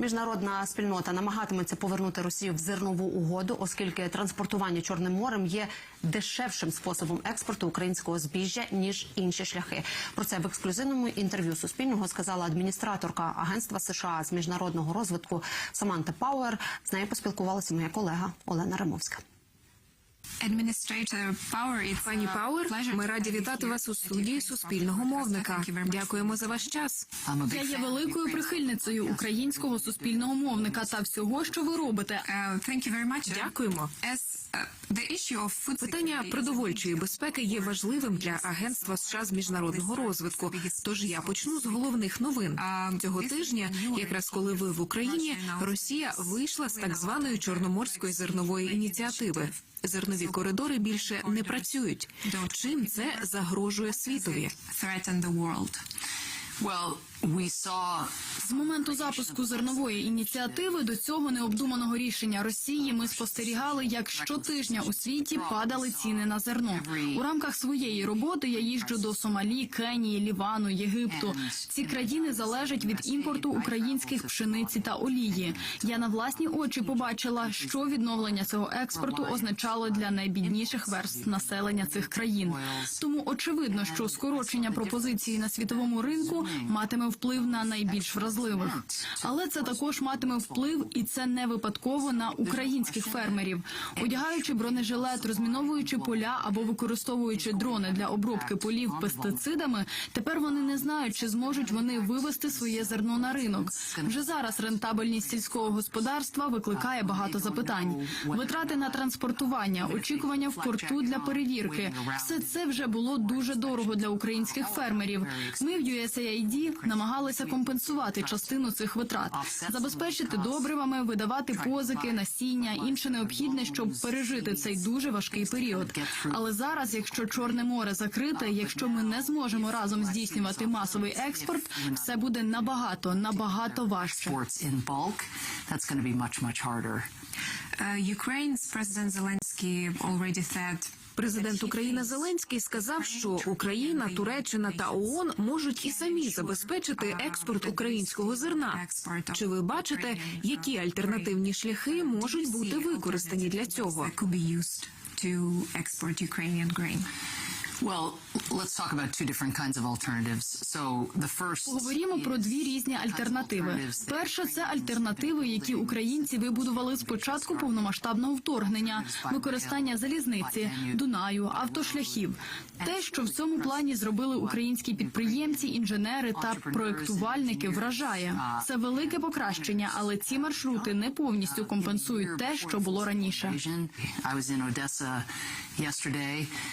Міжнародна спільнота намагатиметься повернути Росію в зернову угоду, оскільки транспортування Чорним морем є дешевшим способом експорту українського збіжжя ніж інші шляхи. Про це в ексклюзивному інтерв'ю Суспільного сказала адміністраторка Агентства США з міжнародного розвитку Саманта Пауер. З нею поспілкувалася моя колега Олена Рамовська. Пані Пауер, ми раді вітати вас у студії суспільного мовника. Дякуємо за ваш час. Я є великою прихильницею українського суспільного мовника та всього, що ви робите. Дякуємо. Питання продовольчої безпеки є важливим для агентства США з міжнародного розвитку. Тож я почну з головних новин цього тижня. Якраз коли ви в Україні, Росія вийшла з так званої чорноморської зернової ініціативи. Зернові коридори більше не працюють. Чим це загрожує світові? З моменту запуску зернової ініціативи до цього необдуманого рішення Росії ми спостерігали, як щотижня у світі падали ціни на зерно. У рамках своєї роботи я їжджу до Сомалі, Кенії, Лівану, Єгипту. Ці країни залежать від імпорту українських пшениці та олії. Я на власні очі побачила, що відновлення цього експорту означало для найбідніших верств населення цих країн. Тому очевидно, що скорочення пропозиції на світовому ринку матиме вплив на найбільш вразливих. Але це також матиме вплив, і це не випадково на українських фермерів. Одягаючи бронежилет, розміновуючи поля або використовуючи дрони для обробки полів пестицидами, тепер вони не знають, чи зможуть вони вивести своє зерно на ринок. Вже зараз рентабельність сільського господарства викликає багато запитань. Витрати на транспортування, очікування в порту для перевірки. Все це вже було дуже дорого для українських фермерів. Ми в USAID намагалися компенсувати частину цих витрат, забезпечити добривами, видавати позики, насіння, інше необхідне, щоб пережити цей дуже важкий період. Але зараз, якщо Чорне море закрите, якщо ми не зможемо разом здійснювати масовий експорт, все буде набагато набагато важче. harder. Ukraine's President Zelensky already said Президент України Зеленський сказав, що Україна, Туреччина та ООН можуть і самі забезпечити експорт українського зерна. Чи ви бачите, які альтернативні шляхи можуть бути використані для цього? Let's talk about two different kinds of alternatives. So the first Поговоримо про дві різні альтернативи. Перша це альтернативи, які українці вибудували з початку повномасштабного вторгнення, використання залізниці, Дунаю, автошляхів. Те, що в цьому плані зробили українські підприємці, інженери та проектувальники, вражає. Це велике покращення, але ці маршрути не повністю компенсують те, що було раніше.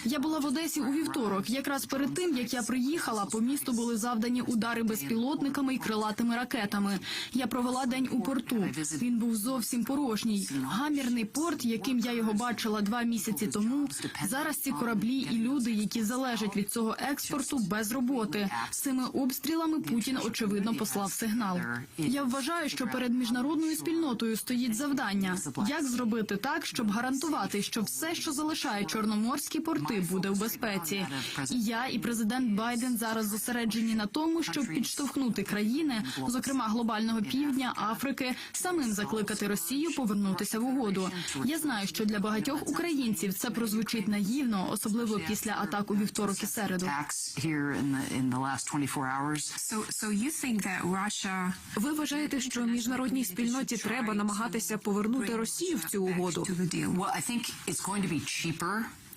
Я була в Одесі у вівторок. Якраз перед тим як я приїхала, по місту були завдані удари безпілотниками і крилатими ракетами. Я провела день у порту. Він був зовсім порожній. Гамірний порт, яким я його бачила два місяці тому. Зараз ці кораблі і люди, які залежать від цього експорту, без роботи. Цими обстрілами Путін очевидно послав сигнал. Я вважаю, що перед міжнародною спільнотою стоїть завдання, як зробити так, щоб гарантувати, що все, що залишає чорноморські порти, буде в безпеці. І я, і президент Байден зараз зосереджені на тому, щоб підштовхнути країни, зокрема глобального півдня, Африки, самим закликати Росію повернутися в угоду. Я знаю, що для багатьох українців це прозвучить наївно, особливо після атак у вівторок і середу. Attacks here in the in the last 24 hours. So, so you think that Russia... Ви вважаєте, що міжнародній спільноті треба намагатися повернути Росію в цю угоду?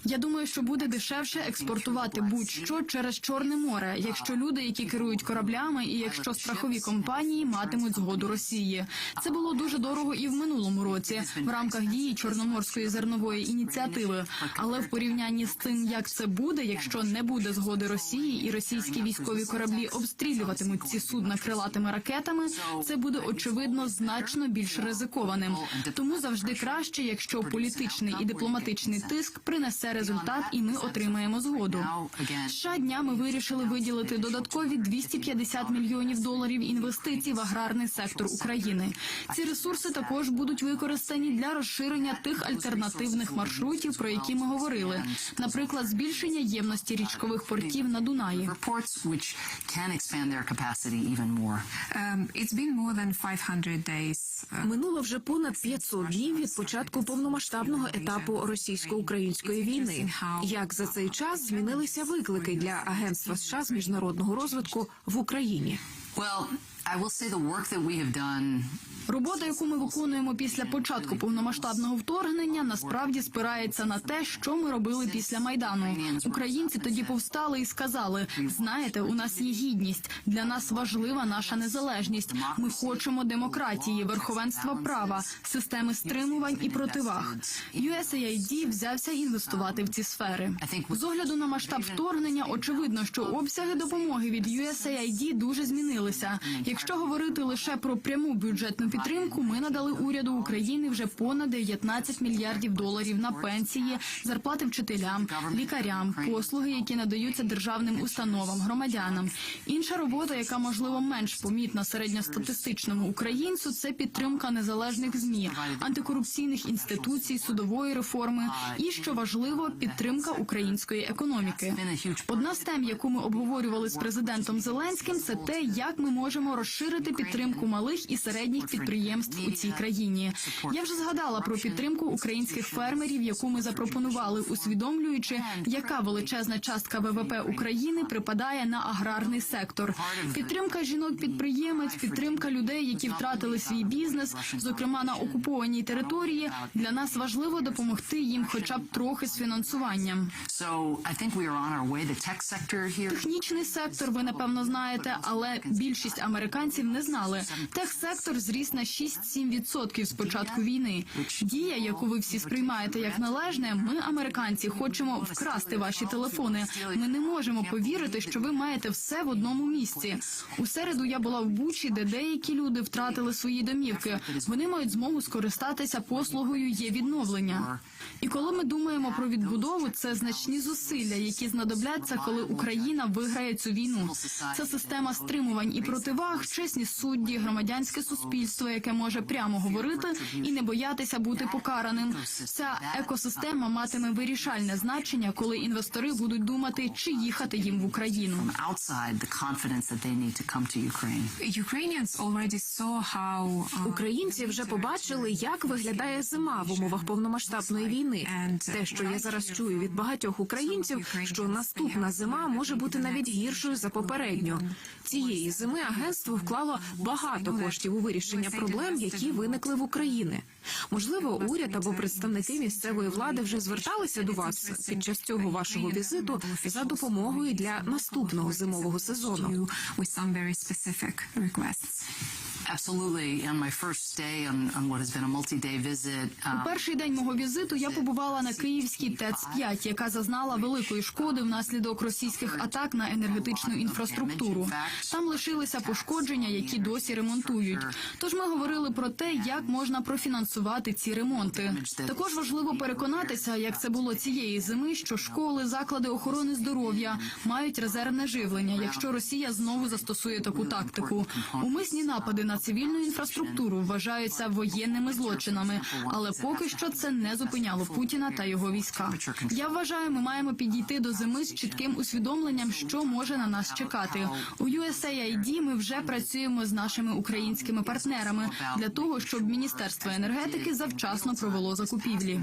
Я думаю, що буде дешевше експортувати будь-що через Чорне море, якщо люди, які керують кораблями, і якщо страхові компанії матимуть згоду Росії. Це було дуже дорого і в минулому році в рамках дії Чорноморської зернової ініціативи. Але в порівнянні з тим, як це буде, якщо не буде згоди Росії, і російські військові кораблі обстрілюватимуть ці судна крилатими ракетами, це буде очевидно значно більш ризикованим. Тому завжди краще, якщо політичний і дипломатичний тиск принесе результат, і ми отримаємо згоду. США днями вирішили виділити додаткові 250 мільйонів доларів інвестицій в аграрний сектор України. Ці ресурси також будуть використані для розширення тих альтернативних маршрутів, про які ми говорили, наприклад, збільшення ємності річкових портів на Дунаї. Ports which can expand their capacity even more. It's been more than 500 days. uh, Минуло вже понад 500 днів від початку повномасштабного етапу російсько-української війни. Як за цей час змінилися виклики для агентства США з міжнародного розвитку в Україні? Робота, яку ми виконуємо після початку повномасштабного вторгнення, насправді спирається на те, що ми робили після майдану. Українці тоді повстали і сказали: знаєте, у нас є гідність. Для нас важлива наша незалежність. Ми хочемо демократії, верховенства права, системи стримувань і противаг. USAID взявся інвестувати в ці сфери. З огляду на масштаб вторгнення, очевидно, що обсяги допомоги від USAID дуже змінилися. Якщо говорити лише про пряму бюджетну підтримку, ми надали уряду України вже понад 19 мільярдів доларів на пенсії, зарплати вчителям, лікарям, послуги, які надаються державним установам, громадянам. Інша робота, яка можливо менш помітна середньостатистичному українцю, це підтримка незалежних змі, антикорупційних інституцій, судової реформи і що важливо, підтримка української економіки. Одна з тем, яку ми обговорювали з президентом Зеленським, це те, як ми можемо розширити підтримку малих і середніх підприємств у цій країні. Я вже згадала про підтримку українських фермерів, яку ми запропонували, усвідомлюючи, яка величезна частка ВВП України припадає на аграрний сектор. Підтримка жінок-підприємець, підтримка людей, які втратили свій бізнес, зокрема на окупованій території. Для нас важливо допомогти їм, хоча б трохи з фінансуванням. Технічний сектор, ви напевно знаєте, але більшість американців не знали. Техсектор зріс на 6-7% з початку війни. Дія, яку ви всі сприймаєте як належне, ми, американці, хочемо вкрасти ваші телефони. Ми не можемо повірити, що ви маєте все в одному місці. У середу я була в Бучі, де деякі люди втратили свої домівки. Вони мають змогу скористатися послугою є відновлення. І коли ми думаємо про відбудову, це значні зусилля, які знадобляться, коли Україна виграє цю війну. Це система стримувань і противаг, чесні судді, громадянське суспільство, яке може прямо говорити і не боятися бути покараним. Ця екосистема матиме вирішальне значення, коли інвестори будуть думати, чи їхати їм в Україну. Uh, Українці вже побачили, як виглядає зима в умовах повномасштабної війни. Те, що я зараз чую від багатьох українців, що наступна зима може бути навіть гіршою за попередню. Цієї зими агентство вклало багато коштів у вирішення проблем, які виникли в Україні. Можливо, уряд або представники місцевої влади вже зверталися до вас під час цього вашого візиту за допомогою для наступного зимового сезону. Absolutely. On my first day on, on what has been a multi-day visit, У um, перший день мого візиту я побувала на київській ТЕЦ 5 яка зазнала великої шкоди внаслідок російських атак на енергетичну інфраструктуру. Там лишилися пошкодження, які досі ремонтують. Тож ми говорили про те, як можна профінансувати ці ремонти. Також важливо переконатися, як це було цієї зими, що школи, заклади охорони здоров'я мають резервне живлення, якщо Росія знову застосує таку тактику. Умисні напади на цивільну інфраструктуру вважаються воєнними злочинами, але поки що це не зупиняло Путіна та його війська. Я вважаю, ми маємо підійти до зими з чітким усвідомленням, що може на нас чекати. У USAID ми вже працюємо з нашими українськими партнерами для того, щоб міністерство енергетики завчасно провело закупівлі.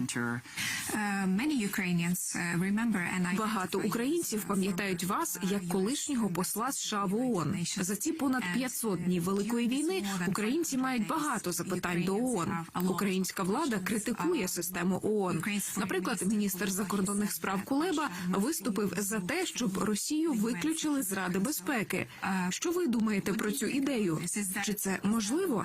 and I Багато українців пам'ятають вас як колишнього посла США в ООН. За ці понад 500 днів великої війни українці мають багато запитань до ООН. Українська влада критикує систему ООН. Наприклад, міністр закордонних справ Кулеба виступив за те, щоб Росію виключили з Ради безпеки. Що ви думаєте про цю ідею? Чи це можливо?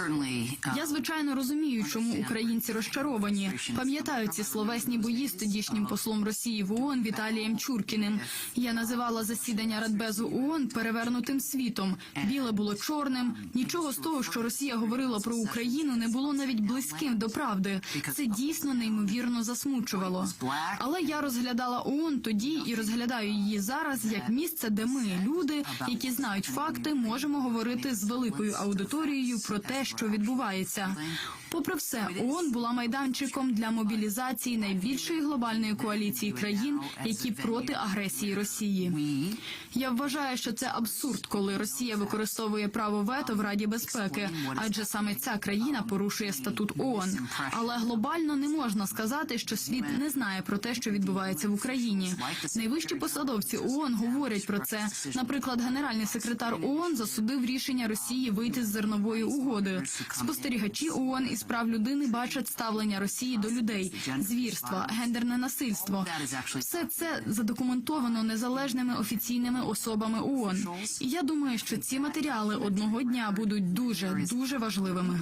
Uh, Я звичайно розумію, чому українці розчаровані. Пам'ятаю ці словесні бої з тодішнім послом Росії в ООН Віталієм Чуркіним. Я називала засідання Радбезу ООН перевернутим світом. Біле було чорним. Нічого з того, що Росія говорила про Україну, не було навіть близьким до правди. Це дійсно неймовірно засмучувало. Але я розглядала ООН тоді і розглядаю її зараз як місце, де ми, люди, які знають факти, можемо говорити з великою аудиторією про те, що відбувається. Попри все, ООН була майданчиком для мобілізації найбільшої глобальної коаліції країн, які проти агресії Росії. Я вважаю, що це абсурд, коли Росія використовує право вето в Раді безпеки, адже саме ця країна порушує статут ООН. Але глобально не можна сказати, що світ не знає про те, що відбувається в Україні. Найвищі посадовці ООН говорять про це. Наприклад, генеральний секретар ООН засудив рішення Росії вийти з зернової угоди. Спостерігачі ООН із прав людини бачать ставлення Росії до людей, звірства, гендерне насильство. Все це задокументовано незалежними офіційними особами ООН. І я думаю, що ці матеріали одного дня будуть дуже дуже важливими.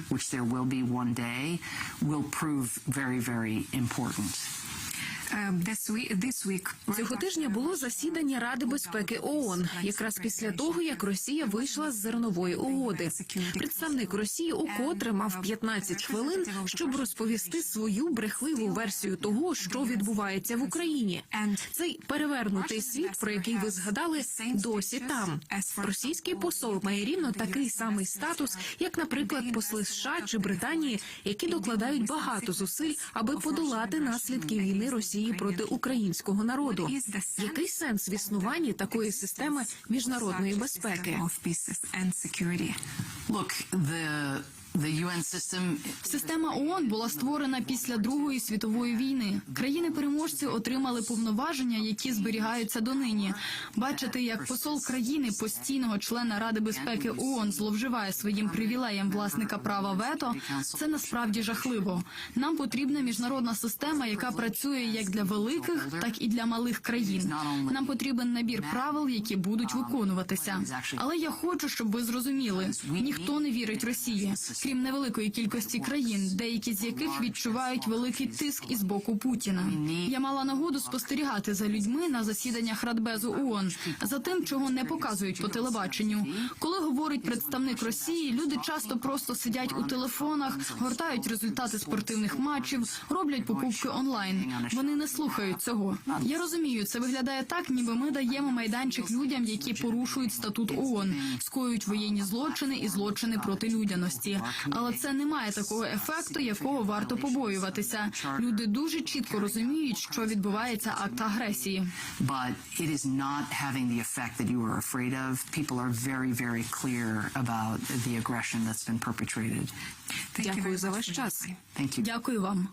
Цього тижня було засідання Ради безпеки ООН, якраз після того, як Росія вийшла з зернової угоди. Представник Росії укотре мав 15 хвилин, щоб розповісти свою брехливу версію того, що відбувається в Україні. Цей перевернутий світ, про який ви згадали, досі там. Російський посол має рівно такий самий статус, як, наприклад, посли США чи Британії, які докладають багато зусиль, аби подолати наслідки війни Росії проти українського народу. Який сенс в існуванні такої системи міжнародної безпеки? Система ООН була створена після Другої світової війни. Країни-переможці отримали повноваження, які зберігаються донині. Бачити, як посол країни, постійного члена Ради безпеки ООН, зловживає своїм привілеєм власника права вето, це насправді жахливо. Нам потрібна міжнародна система, яка працює як для великих, так і для малих країн. Нам потрібен набір правил, які будуть виконуватися. Але я хочу, щоб ви зрозуміли, ніхто не вірить Росії, крім невеликої кількості країн, деякі з яких відчувають великий тиск із боку Путіна. Я мала нагоду спостерігати за людьми на засіданнях Радбезу ООН, за тим, чого не показують по телебаченню. Коли говорить представник Росії, люди часто просто сидять у телефонах, гортають результати спортивних матчів, роблять покупки онлайн. Вони не слухають цього. Я розумію, це виглядає так, ніби ми даємо майданчик людям, які порушують статут ООН, скоюють воєнні злочини і злочини проти людяності. Але це не має такого ефекту, якого варто побоюватися. Люди дуже чітко розуміють, що відбувається акт агресії. Дякую за ваш час. Дякую вам.